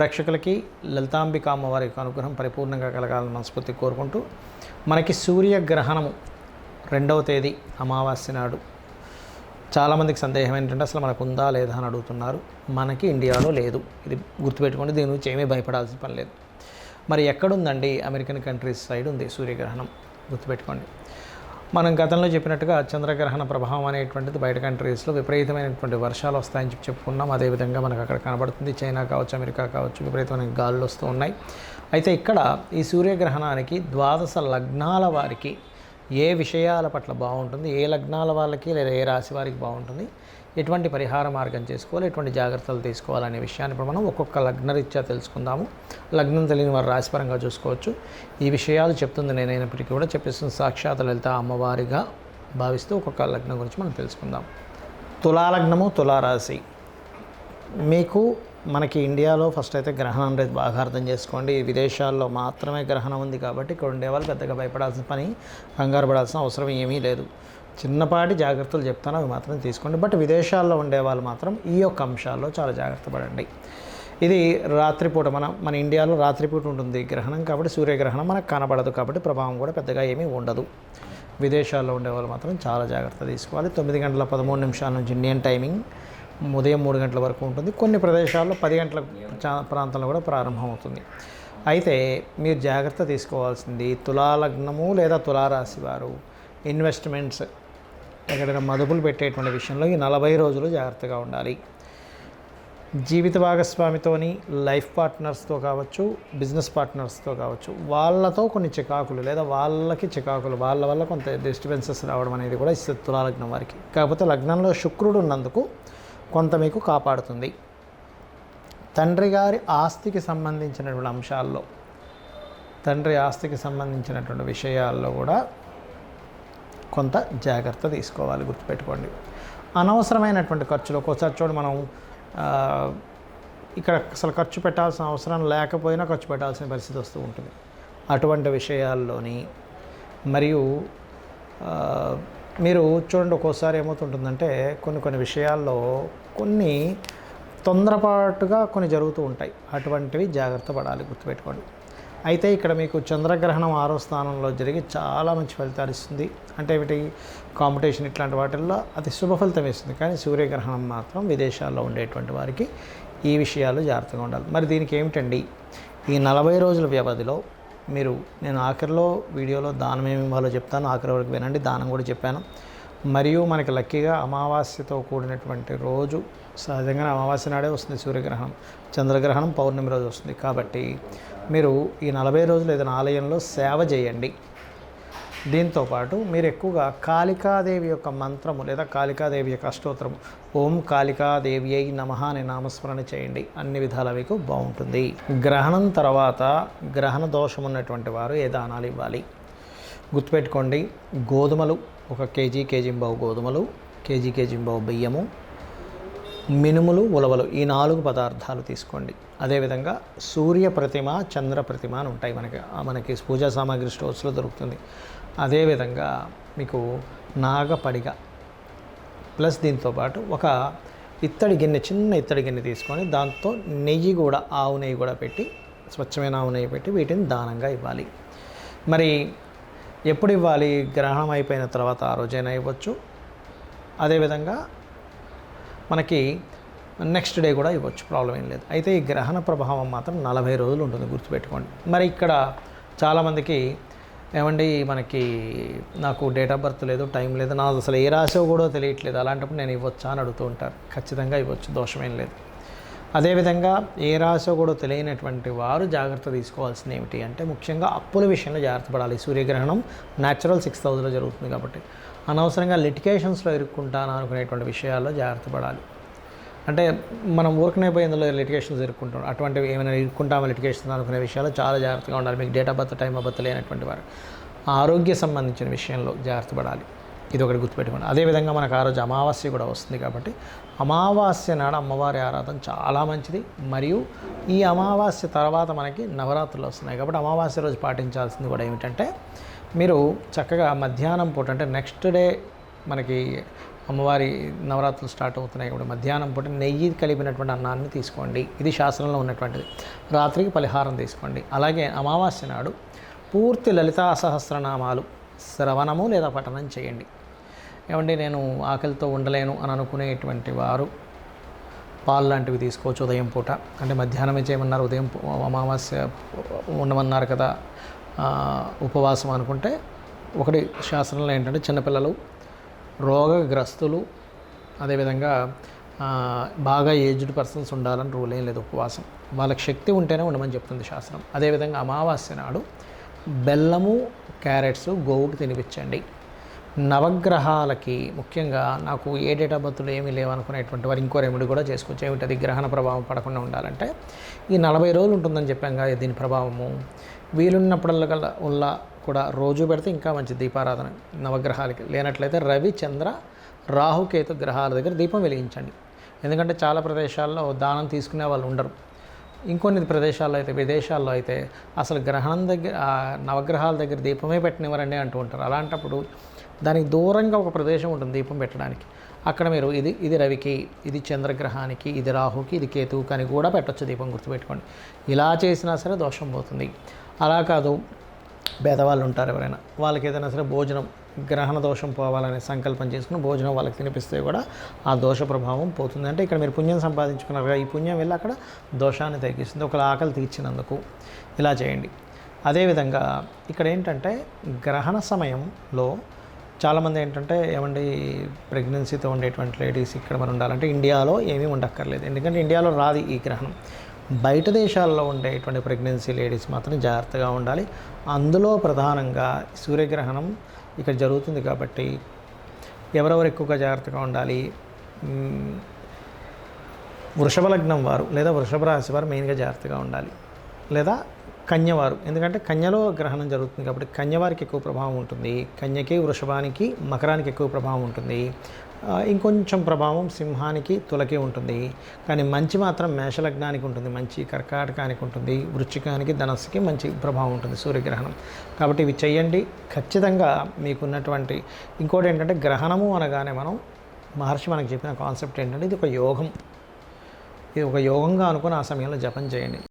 ప్రేక్షకులకి లలితాంబిక అమ్మవారి యొక్క అనుగ్రహం పరిపూర్ణంగా కలగాలని మనస్ఫూర్తి కోరుకుంటూ మనకి సూర్యగ్రహణము రెండవ తేదీ అమావాస్య నాడు. చాలామందికి సందేహం ఏంటంటే అసలు మనకు ఉందా లేదా అని అడుగుతున్నారు. మనకి ఇండియాలో లేదు. ఇది గుర్తుపెట్టుకోండి దీని గురించి ఏమీ భయపడాల్సిన పని లేదు. మరి ఎక్కడుందండి అమెరికన్ కంట్రీస్ సైడ్ ఉంది సూర్యగ్రహణం? గుర్తుపెట్టుకోండి. మనం గతంలో చెప్పినట్టుగా చంద్రగ్రహణ ప్రభావం అనేటువంటిది బయట కంట్రీస్లో విపరీతమైనటువంటి వర్షాలు వస్తాయని చెప్పి చెప్పుకున్నాం. అదేవిధంగా మనకు అక్కడ కనబడుతుంది. చైనా కావచ్చు అమెరికా కావచ్చు విపరీతమైన గాలులు వస్తూ ఉన్నాయి. అయితే ఇక్కడ ఈ సూర్యగ్రహణానికి ద్వాదశ లగ్నాల వారికి ఏ విషయాల పట్ల బాగుంటుంది? ఏ లగ్నాల వాళ్ళకి లేదా ఏ రాశి వారికి బాగుంటుంది? ఎటువంటి పరిహార మార్గం చేసుకోవాలి ఎటువంటి జాగ్రత్తలు తీసుకోవాలనే విషయాన్ని ఇప్పుడు మనం ఒక్కొక్క లగ్నరీత్యా తెలుసుకుందాము. లగ్నం తెలియని వారు రాశిపరంగా చూసుకోవచ్చు. ఈ విషయాలు చెప్తుంది నేనైనప్పటికీ కూడా చెప్పిస్తున్న సాక్షాత్ లలిత అమ్మవారిగా భావిస్తూ ఒక్కొక్క లగ్నం గురించి మనం తెలుసుకుందాం. తులాలగ్నము తులారాశి. మీకు మనకి ఇండియాలో ఫస్ట్ అయితే గ్రహణం అనేది బాగా అర్థం చేసుకోండి. విదేశాల్లో మాత్రమే గ్రహణం ఉంది కాబట్టి ఇక్కడ ఉండేవాళ్ళు పెద్దగా భయపడాల్సిన పని కంగారు పడాల్సిన అవసరం ఏమీ లేదు. చిన్నపాటి జాగ్రత్తలు చెప్తాను అవి మాత్రం తీసుకోండి. బట్ విదేశాల్లో ఉండే వాళ్ళు మాత్రం ఈ యొక్క అంశాల్లో చాలా జాగ్రత్త పడండి. ఇది రాత్రిపూట మన మన ఇండియాలో రాత్రిపూట ఉంటుంది గ్రహణం కాబట్టి సూర్యగ్రహణం మనకు కనబడదు కాబట్టి ప్రభావం కూడా పెద్దగా ఏమీ ఉండదు. విదేశాల్లో ఉండే వాళ్ళు మాత్రం చాలా జాగ్రత్త తీసుకోవాలి. తొమ్మిది గంటల పదమూడు నిమిషాల నుంచి ఇండియన్ టైమింగ్ ఉదయం మూడు గంటల వరకు ఉంటుంది. కొన్ని ప్రదేశాల్లో పది గంటల చా- ప్రాంతంలో కూడా ప్రారంభమవుతుంది. అయితే మీరు జాగ్రత్త తీసుకోవాల్సింది తులాలగ్నము లేదా తులారాశి వారు. ఇన్వెస్ట్మెంట్స్ ఎక్కడైనా మదుపులు పెట్టేటువంటి విషయంలో ఈ నలభై రోజులు జాగ్రత్తగా ఉండాలి. జీవిత భాగస్వామితోని లైఫ్ పార్ట్నర్స్తో కావచ్చు బిజినెస్ పార్ట్నర్స్తో కావచ్చు వాళ్ళతో కొన్ని చికాకులు లేదా వాళ్ళకి చికాకులు వాళ్ళ వల్ల కొంత డిస్టర్బెన్సెస్ రావడం అనేది కూడా ఇస్తుంది తులాలగ్నం వారికి. కాకపోతే లగ్నంలో శుక్రుడు ఉన్నందుకు కొంత మీకు కాపాడుతుంది. తండ్రి గారి ఆస్తికి సంబంధించినటువంటి అంశాల్లో తండ్రి ఆస్తికి సంబంధించినటువంటి విషయాల్లో కూడా కొంత జాగ్రత్త తీసుకోవాలి గుర్తుపెట్టుకోండి. అనవసరమైనటువంటి ఖర్చులు ఒక్కోసారి చూడు మనం ఇక్కడ అసలు ఖర్చు పెట్టాల్సిన అవసరం లేకపోయినా ఖర్చు పెట్టాల్సిన పరిస్థితి వస్తూ ఉంటుంది. అటువంటి విషయాల్లోని మరియు మీరు చూడండి ఒక్కోసారి ఏమవుతుంటుందంటే కొన్ని కొన్ని విషయాల్లో కొన్ని తొందరపాటుగా కొన్ని జరుగుతూ ఉంటాయి. అటువంటివి జాగ్రత్త పడాలి గుర్తుపెట్టుకోండి. అయితే ఇక్కడ మీకు చంద్రగ్రహణం ఆరో స్థానంలో జరిగి చాలా మంచి ఫలితాలు ఇస్తుంది. అంటే ఏమిటి కాంపిటీషన్ ఇట్లాంటి వాటిల్లో అది శుభ ఫలితం ఇస్తుంది. కానీ సూర్యగ్రహణం మాత్రం విదేశాల్లో ఉండేటువంటి వారికి ఈ విషయాలు జాగ్రత్తగా ఉండాలి. మరి దీనికి ఏమిటండి? ఈ నలభై రోజుల వ్యవధిలో మీరు నేను ఆఖరిలో వీడియోలో దానం ఏమి ఇవ్వాలో చెప్తాను. ఆఖరి వరకు వినండి. దానం కూడా చెప్పాను. మరియు మనకి లక్కీగా అమావాస్యతో కూడినటువంటి రోజు సహజంగానే అమావాస్య నాడే వస్తుంది సూర్యగ్రహణం. చంద్రగ్రహణం పౌర్ణమి రోజు వస్తుంది. కాబట్టి మీరు ఈ నలభై రోజులు ఏదైనా ఆలయంలో సేవ చేయండి. దీంతో పాటు మీరు ఎక్కువగా కాళికాదేవి యొక్క మంత్రము లేదా కాళికాదేవి యొక్క అష్టోత్తరము ఓం కాళికాదేవి అయి నమ అనే నామస్మరణ చేయండి. అన్ని విధాల మీకు బాగుంటుంది. గ్రహణం తర్వాత గ్రహణ దోషం ఉన్నటువంటి వారు ఏ దానాలు ఇవ్వాలి? గుర్తుపెట్టుకోండి గోధుమలు ఒక కేజీ కేజీంబావు గోధుమలు కేజీ కేజీంబావు బియ్యము మినుములు ఉలవలు ఈ నాలుగు పదార్థాలు తీసుకోండి. అదేవిధంగా సూర్య ప్రతిమ చంద్ర ప్రతిమ అని ఉంటాయి మనకి ఆ మనకి పూజా సామాగ్రి స్టోర్స్లో దొరుకుతుంది. అదేవిధంగా మీకు నాగపడిగ ప్లస్ దీంతో పాటు ఒక ఇత్తడి గిన్నె చిన్న ఇత్తడి గిన్నె తీసుకొని దాంతో నెయ్యి కూడా ఆవు నెయ్యి కూడా పెట్టి స్వచ్ఛమైన ఆవు నెయ్యి పెట్టి వీటిని దానంగా ఇవ్వాలి. మరి ఎప్పుడు ఇవ్వాలి? గ్రహణం అయిపోయిన తర్వాత ఆ రోజైనా ఇవ్వచ్చు. అదేవిధంగా మనకి నెక్స్ట్ డే కూడా ఇవ్వచ్చు. ప్రాబ్లం ఏం లేదు. అయితే ఈ గ్రహణ ప్రభావం మాత్రం నలభై రోజులు ఉంటుంది గుర్తుపెట్టుకోండి. మరి ఇక్కడ చాలామందికి ఏమండి మనకి నాకు డేట్ ఆఫ్ బర్త్ లేదు టైం లేదు నాకు అసలు ఏ రాసో కూడా తెలియట్లేదు. అలాంటప్పుడు నేను ఇవ్వచ్చా అని అడుగుతూ ఉంటారు. ఖచ్చితంగా ఇవ్వచ్చు. దోషమేం లేదు. అదేవిధంగా ఏ రాశో కూడా తెలియనటువంటి వారు జాగ్రత్త తీసుకోవాల్సింది ఏమిటి అంటే ముఖ్యంగా అప్పుల విషయంలో జాగ్రత్త పడాలి. సూర్యగ్రహణం న్యాచురల్ సిక్స్ థౌజండ్లో జరుగుతుంది కాబట్టి. అనవసరంగా లిటికేషన్స్లో ఇరుక్కుంటాను అనుకునేటువంటి విషయాల్లో జాగ్రత్త పడాలి. అంటే మనం ఊరికనే పోయి ఇందులో లిటికేషన్స్ ఇరుక్కుంటాం. అటువంటివి ఏమైనా ఇరుక్కుంటామో లిటికేషన్ అనుకునే విషయాల్లో చాలా జాగ్రత్తగా ఉండాలి. మీకు date of birth time of birth లేనటువంటి వారు. ఆరోగ్య సంబంధించిన విషయంలో జాగ్రత్త పడాలి. ఇది ఒకటి గుర్తుపెట్టుకోండి అదేవిధంగా మనకు ఆ రోజు అమావాస్య కూడా వస్తుంది కాబట్టి అమావాస్య నాడు అమ్మవారి ఆరాధన చాలా మంచిది. మరియు ఈ అమావాస్య తర్వాత మనకి నవరాత్రులు వస్తున్నాయి. కాబట్టి అమావాస్య రోజు పాటించాల్సింది కూడా ఏమిటంటే మీరు చక్కగా మధ్యాహ్నం పూట అంటే నెక్స్ట్ డే మనకి అమ్మవారి నవరాత్రులు స్టార్ట్ అవుతున్నాయి కాబట్టి మధ్యాహ్నం పూట నెయ్యి కలిపినటువంటి అన్నాన్ని తీసుకోండి. ఇది శాస్త్రంలో ఉన్నటువంటిది. రాత్రికి పరిహారం తీసుకోండి. అలాగే అమావాస్య నాడు పూర్తి లలితా సహస్రనామాలు శ్రవణము లేదా పఠనం చేయండి. ఏమండి నేను ఆకలితో ఉండలేను అని అనుకునేటువంటి వారు పాలు లాంటివి తీసుకోవచ్చు ఉదయం పూట. అంటే మధ్యాహ్నమే చేయమన్నారు ఉదయం అమావాస్య ఉండమన్నారు కదా ఉపవాసం అనుకుంటే ఒకటి శాస్త్రంలో ఏంటంటే చిన్నపిల్లలు రోగగ్రస్తులు అదేవిధంగా బాగా ఏజ్డ్ పర్సన్స్ ఉండాలని రూల్ ఏం లేదు ఉపవాసం. వాళ్ళకి శక్తి ఉంటేనే ఉండమని చెప్తుంది శాస్త్రం. అదేవిధంగా అమావాస్య నాడు బెల్లము క్యారెట్స్ గోవుకి తినిపించండి. నవగ్రహాలకి ముఖ్యంగా నాకు ఏ డేట్ ఆఫ్ బర్త్లు ఏమీ లేవనుకునేటువంటి వారు ఇంకో రెమెడీ కూడా చేసుకోవచ్చు ఏమిటది గ్రహణ ప్రభావం పడకుండా ఉండాలంటే ఈ నలభై రోజులు ఉంటుందని చెప్పాం కదా దీని ప్రభావము. వీలున్నప్పుడల్లా ఉల్ల కూడా రోజు పెడితే ఇంకా మంచి దీపారాధన నవగ్రహాలకి. లేనట్లయితే రవి చంద్ర రాహుకేతు గ్రహాల దగ్గర దీపం వెలిగించండి. ఎందుకంటే చాలా ప్రదేశాల్లో దానం తీసుకునే వాళ్ళు ఉండరు. ఇంకొన్ని ప్రదేశాల్లో అయితే విదేశాల్లో అయితే అసలు గ్రహణం దగ్గర నవగ్రహాల దగ్గర దీపమే పెట్టనివ్వరండి అంటూ ఉంటారు. అలాంటప్పుడు దానికి దూరంగా ఒక ప్రదేశం ఉంటుంది దీపం పెట్టడానికి. అక్కడ మీరు ఇది ఇది రవికి ఇది చంద్రగ్రహానికి ఇది రాహుకి ఇది కేతువుకి అని కూడా పెట్టొచ్చు దీపం గుర్తుపెట్టుకోండి. ఇలా చేసినా సరే దోషం పోతుంది. అలా కాదు పేదవాళ్ళు ఉంటారు ఎవరైనా. వాళ్ళకి ఏదైనా సరే భోజనం గ్రహణ దోషం పోవాలనే సంకల్పం చేసుకుని భోజనం వాళ్ళకి తినిపిస్తే కూడా ఆ దోష ప్రభావం పోతుంది. అంటే ఇక్కడ మీరు పుణ్యం సంపాదించుకున్నారు కదా ఈ పుణ్యం వెళ్ళి అక్కడ దోషాన్ని తగ్గిస్తుంది. ఒకళ్ళ ఆకలి తీర్చినందుకు ఇలా చేయండి. అదేవిధంగా ఇక్కడ ఏంటంటే గ్రహణ సమయంలో చాలామంది ఏంటంటే ఏమండి ప్రెగ్నెన్సీతో ఉండేటువంటి లేడీస్ ఇక్కడ మనం ఉండాలంటే ఇండియాలో ఏమీ ఉండక్కర్లేదు. ఎందుకంటే ఇండియాలో రాదు ఈ గ్రహణం. బయట దేశాల్లో ఉండేటువంటి ప్రెగ్నెన్సీ లేడీస్ మాత్రం జాగ్రత్తగా ఉండాలి. అందులో ప్రధానంగా సూర్యగ్రహణం ఇక్కడ జరుగుతుంది కాబట్టి ఎవరెవరు ఎక్కువగా జాగ్రత్తగా ఉండాలి? వృషభ లగ్నం వారు లేదా వృషభ రాశి వారు మెయిన్గా జాగ్రత్తగా ఉండాలి. లేదా కన్యవారు. ఎందుకంటే కన్యలో గ్రహణం జరుగుతుంది కాబట్టి కన్యవారికి ఎక్కువ ప్రభావం ఉంటుంది. కన్యకి వృషభానికి మకరానికి ఎక్కువ ప్రభావం ఉంటుంది. ఇంకొంచెం ప్రభావం సింహానికి తులకి ఉంటుంది. కానీ మంచి మాత్రం మేషలగ్నానికి ఉంటుంది. మంచి కర్కాటకానికి ఉంటుంది. వృచ్చికానికి ధనస్సుకి మంచి ప్రభావం ఉంటుంది సూర్యగ్రహణం. కాబట్టి ఇవి చేయండి ఖచ్చితంగా మీకున్నటువంటి ఇంకోటి ఏంటంటే గ్రహణము అనగానే మనం మహర్షి మనకు చెప్పిన కాన్సెప్ట్ ఏంటంటే ఇది ఒక యోగం. ఇది ఒక యోగంగా అనుకుని ఆ సమయంలో జపం చేయండి.